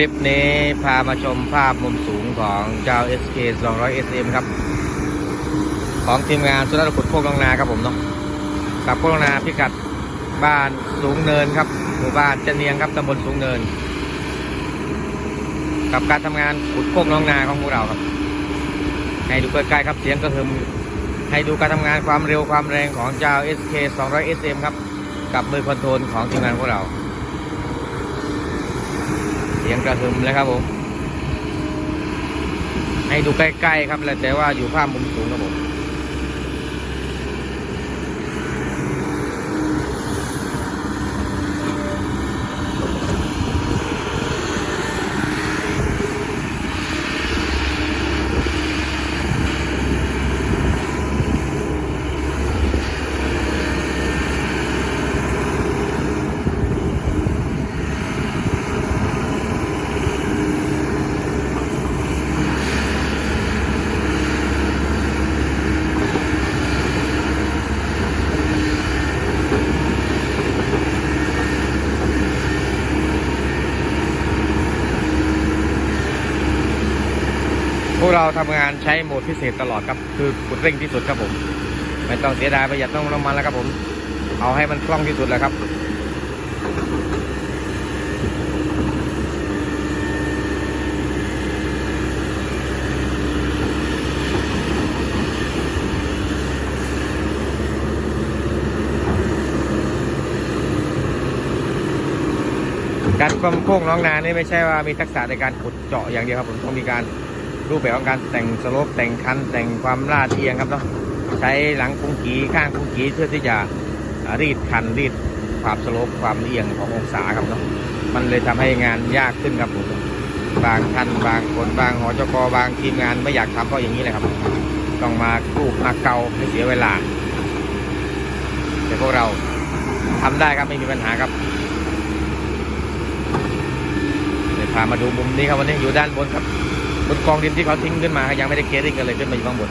คลิปนี้พามาชมภาพมุมสูงของเจ้า SK 200 SM ครับ ของทีมงานสุนัขขุดโคกลองนาครับผมเนาะกับโคกลองนาพิกัดบ้านสูงเนินครับหมู่บ้านจันเนียงครับตำบลสูงเนิน กับการทำงานขุดโคกน้องนาของพวกเราครับ ให้ดูใกล้ๆครับเสียงกระหึมให้ดูการทำงานความเร็วความแรงของเจ้า SK 200 SM ครับ กับมือคอนโทรลของทีมงานพวกเรา สียงกระหึ่มเลยครับผม ให้ดูใกล้ๆครับแล้วแต่ว่าอยู่ภาพมุมสูงครับผม พวกเราทำงานใช้โหมดพิเศษตลอดครับ คือขุดเร่งที่สุดครับผม ไม่ต้องเสียดายประหยัดต้องน้ำมันแล้วครับผม เอาให้มันคล่องที่สุดเลยครับการความโค้งน้องนานี่ไม่ใช่ว่ามีทักษะในการขุดเจาะอย่างเดียวครับผมต้องมีการ รูปแบบของการแต่งสโลปแต่งคันแต่งความลาดเอียงครับเนาะใช้หลังกุ้งกีข้างกุ้งกีเพื่อที่จะรีดคันรีดความสโลปความเอียงขององศาครับเนาะมันเลยทำให้งานยากขึ้นครับผมบางท่านบางคนบางหอจกบางทีมงานไม่อยากทำเพราะอย่างนี้เลยครับ ต้องมาคูบมาเกาให้เสียเวลา แต่พวกเราทำได้ครับไม่มีปัญหาครับเดี๋ยวพามาดูมุมนี้ครับวันนี้อยู่ด้านบนครับ บนกองดินที่เขาทิ้งขึ้นมายังไม่ได้เคสติ้งกันเลยขึ้นมาอยู่ข้างบน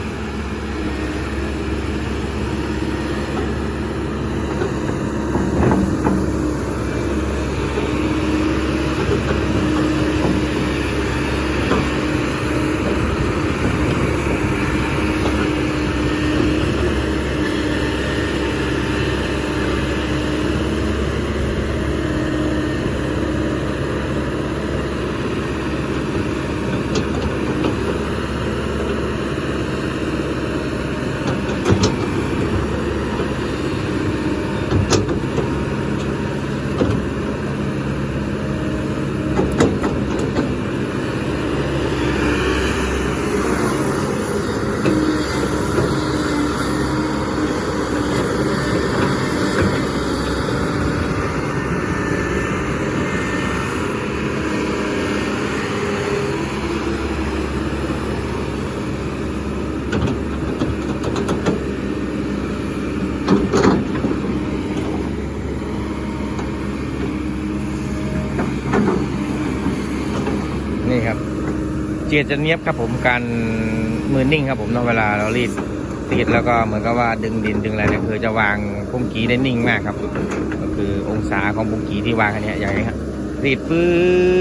ครับ เจียจะเนียบครับผมการมือนิ่งครับผมเนาะเวลาเรารีดรีดแล้วก็เหมือนกับว่าดึงดินดึงอะไรเนี่ยคือจะวางพุ่งกีได้นิ่งมากครับ ก็คือองศาของพุ่งกีที่วางอันนี้ยอย่างนี้ครับรีดปื๊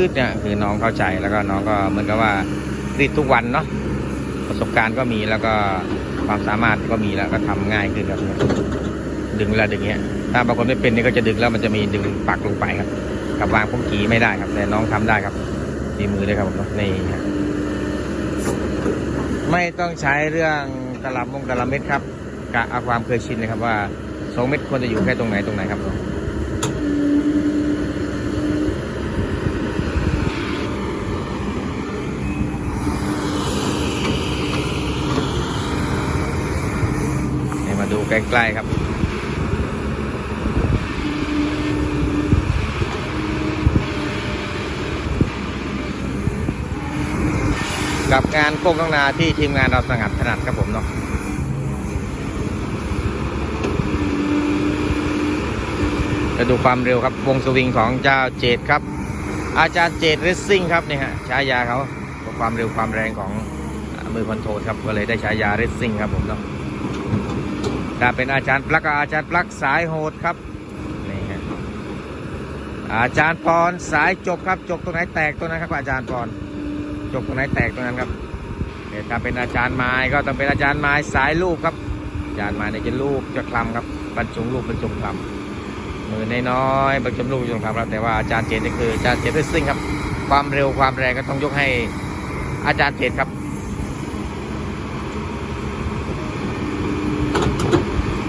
ดเนี่ยคือน้องเข้าใจแล้วก็น้องก็เหมือนกับว่ารีดทุกวันเนาะประสบการณ์ก็มีแล้วก็ความสามารถก็มีแล้วก็ทำง่ายขึ้นครับดึงเวลาดึงเนี้ยถ้าบางคนไม่เป็นนี่ก็จะดึงแล้วมันจะมีดึงปักลงไปครับ กับวางพุ่งกีไม่ได้ครับ แต่น้องทำได้ครับ ดีมือเลยครับผมเนาะนี่ครับไม่ต้องใช้เรื่องตลับมงตลับเม็ดครับกะเอาความเคยชินเลยครับว่าสองเม็ดควรจะอยู่แค่ตรงไหนตรงไหนครับนี่มาดูใกล้ๆครับ กับงานโค้งน้องนาที่ทีมงานเราสงัดถนัดครับผมเนาะจะดูความเร็วครับวงสวิงของเจ้าเจดครับ อาจารย์เจดเรสซิ่งครับนี่ฮะฉายาเขาความเร็วความแรงของมือคอนโทรลครับก็เลยได้ฉายาเรสซิ่งครับผมเนาะถ้าเป็นอาจารย์ปลักอาจารย์ปลักสายโหดครับนี่ฮะอาจารย์ปอนสายจบครับจบตรงไหนแตกตรงนั้นครับอาจารย์ปอน จบตรงไหนแตกตรงนั้นครับเนี่ยถ้าเป็นอาจารย์ไม้ก็ต้องเป็นอาจารย์ไม้สายลูกครับ อาจารย์ไม้เนี่ยจะลูกจะคลำครับบรรจงลูกบรรจงคลำมือน้อยๆบรรจงลูกบรรจงคลำครับแต่ว่าอาจารย์เจนนี่คืออาจารย์เจนด้วยซิ่งครับ ความเร็วความแรงก็ต้องยกให้อาจารย์เจนครับ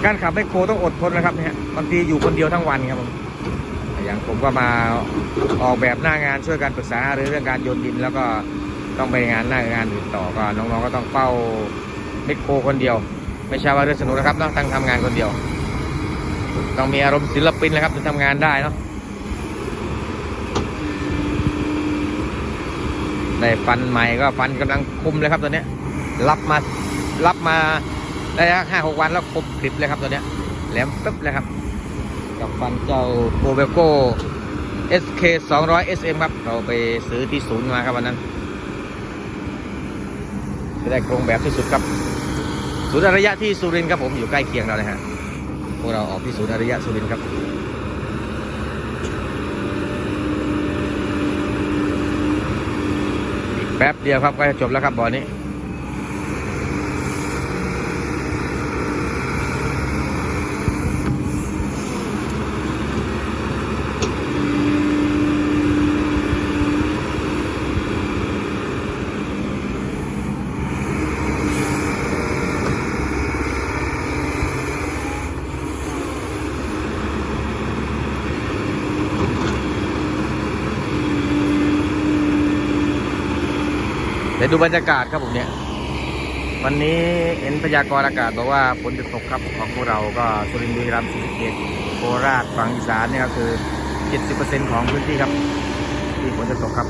การขับไมโครต้องอดทนนะครับเนี่ยบางทีอยู่คนเดียวทั้งวันครับผมอย่างผมก็มาออกแบบหน้างานช่วยกันปรึกษาหรือเรื่องการโยนดินแล้วก็ ต้องไปงานหน้างานอื่นต่อก็น้องๆก็ต้องเฝ้าไมคโครคนเดียว ไม่ใช่ว่าเรื่องสนุกนะครับต้องตั้งทำงานคนเดียว ต้องมีอารมณ์ศิลปินนะครับถึงทำงานได้เนาะได้ฟันใหม่ก็ฟันกำลังคุมเลยครับตัวนี้รับมารับมาได้ห้าหกวันแล้วคมกริบเลยครับตัวนี้แหลมปึ๊บเลยครับ กับฟันเจ้าโกเบโก้ SK 200 SM ครับ เราไปซื้อที่ศูนย์มาครับวันนั้น ได้โครงแบบที่สุดครับศูนย์อารยะที่สุรินทร์ครับผมอยู่ใกล้เคียงเราเลยฮะพวกเราออกที่ศูนย์อารยะสุรินทร์ครับอีกแป๊บเดียวครับก็จะจบแล้วครับบ่อนี้ เดูบรรยากาศครับผมเนี่ย วันนี้เห็นพยากรณ์อากาศบอกว่าฝนจะตกครับของพวกเราก็สุรินทร์บุรีรัมย์ศรีสะเกษโคราชฝั่งอีสานเนี่ยก็คือ 70%ของพื้นที่ครับ ที่ฝนจะตกครับ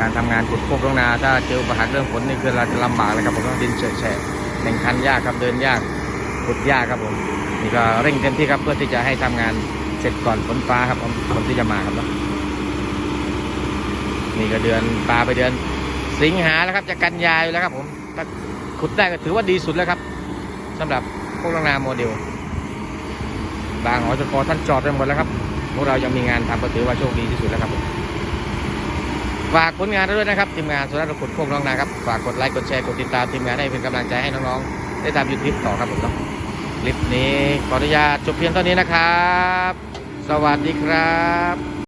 การทำงานขุดโคกลงนา ถ้าเจอปัญหาเรื่องฝนนี่คือเราจะลำบากเลยครับผมต้องดินเฉอะแฉะแข่งขันยากครับเดินยากขุดยากครับผมนี่ก็เร่งเต็มที่ครับเพื่อที่จะให้ทำงานเสร็จก่อนฝนฟ้าครับผมฝนที่จะมาครับเนาะนี่ก็เดือนปลาไปเดือน สิงหาแล้วครับจะกันยาอยู่แล้วครับผมขุดได้ก็ถือว่าดีสุดแล้วครับสำหรับพวกโรงนาโมเดล บางหอจกท่านจอดไปหมดแล้วครับพวกเรายังมีงานทำก็ถือว่าโชคดีที่สุดแล้วครับผมฝากผลงานด้วยนะครับทีมงานสุรัตน์ขุดโคกน้องนาครับฝากกดไลค์กดแชร์กดติดตามทีมงานให้เป็นกำลังใจให้น้องๆได้ตามยูทูบต่อครับผมเนาะคลิปนี้ขออนุญาตจบเพียงเท่านี้นะครับ สวัสดีครับ